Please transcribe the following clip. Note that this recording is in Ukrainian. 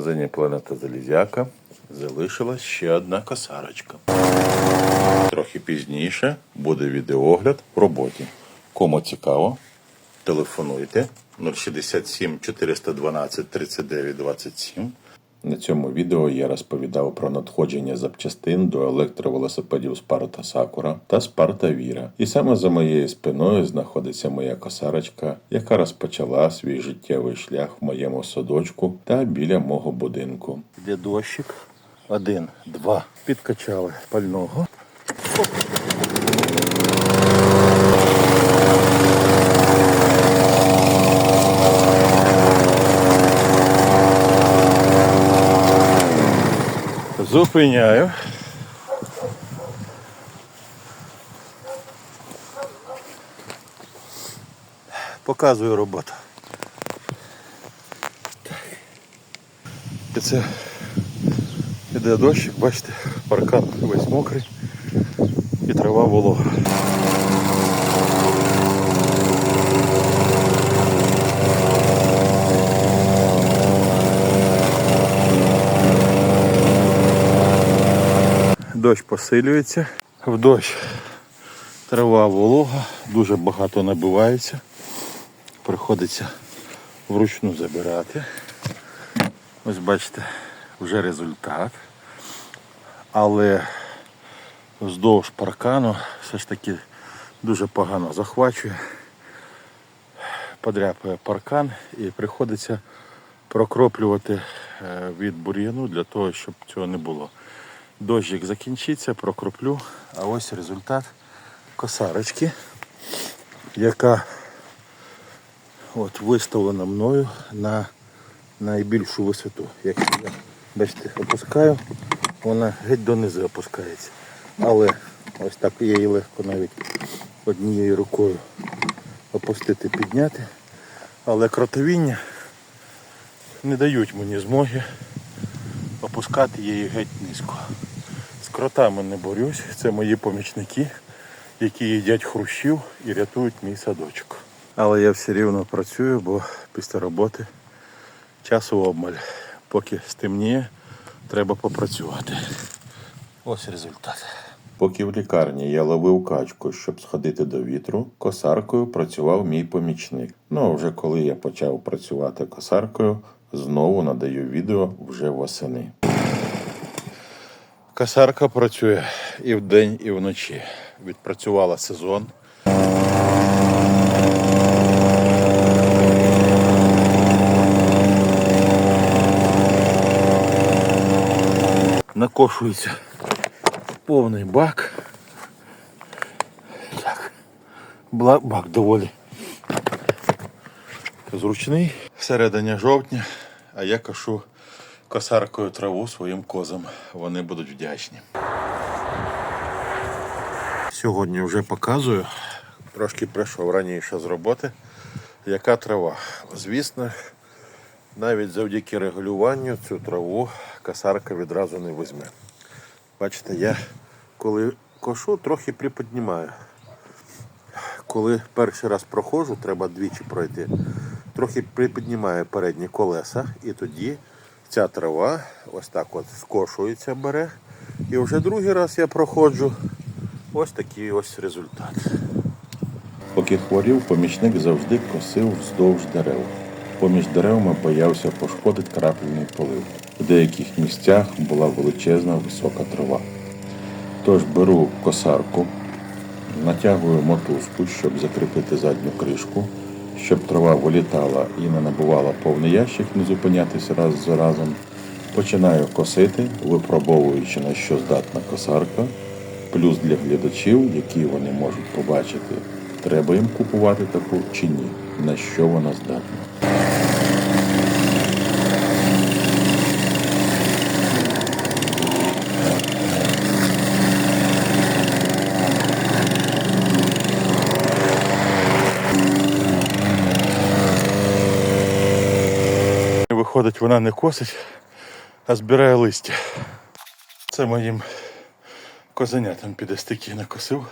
магазині Планета Залізяка залишилась ще одна косарочка. Трохи пізніше буде відеогляд в роботі. Кому цікаво, телефонуйте 067 412 39 27. На цьому відео я розповідав про надходження запчастин до електровелосипедів Спарта Сакура та Спарта Віра. І саме за моєю спиною знаходиться моя косарочка, яка розпочала свій життєвий шлях в моєму садочку та біля мого будинку. Де дощик? Один, два. Підкачали пального. Зупиняю. Показую роботу. І це іде дощик, бачите, паркан весь мокрий і трава волога. Дощ посилюється. В дощ трава волога, дуже багато набивається. Приходиться вручну забирати. Ось бачите, вже результат. Але вздовж паркану все ж таки дуже погано захвачує, подряпує паркан і приходиться прокроплювати е, від бур'яну для того, щоб цього не було. Дощик закінчиться, прокроплю, а ось результат косарочки, яка от виставлена мною на найбільшу висоту. Як я, бачите, опускаю, вона геть донизу опускається. Але ось так я її легко навіть однією рукою опустити, підняти. Але кротовіння не дають мені змоги опускати її геть низько. З кротами не борюсь, це мої помічники, які їдять хрущів і рятують мій садочок. Але я все рівно працюю, бо після роботи часу обмаль. Поки стемніє, треба попрацювати. Ось результат. Поки в лікарні я ловив качку, щоб сходити до вітру, косаркою працював мій помічник. Ну а вже коли я почав працювати косаркою, знову надаю відео вже восени. Косарка працює і вдень, і вночі. Відпрацювала сезон. Накошується повний бак. Так. Бак доволі зручний. Всередині жовтня, а я кашу косаркою траву своїм козам. Вони будуть вдячні. Сьогодні вже показую. Трошки прийшов раніше з роботи. Яка трава? Звісно, навіть завдяки регулюванню цю траву косарка відразу не візьме. Бачите, я коли кошу, трохи приподнімаю. Коли перший раз проходжу, треба двічі пройти, трохи припіднімаю передні колеса, і тоді ця трава ось так от скошується, бере. І вже другий раз я проходжу. Ось такий ось результат. Поки хворів, помічник завжди косив вздовж дерев. Поміж деревами боявся пошкодити крапельний полив. В деяких місцях була величезна висока трава. Тож беру косарку, натягую мотузку, щоб закріпити задню кришку, щоб трава вилітала і не набувала повний ящик, не зупинятися раз за разом. Починаю косити, випробовуючи на що здатна косарка. Плюс для глядачів, які вони можуть побачити, треба їм купувати таку чи ні, на що вона здатна. Виходить, вона не косить, а збирає листя. Це моїм козенятам піде стики накосив.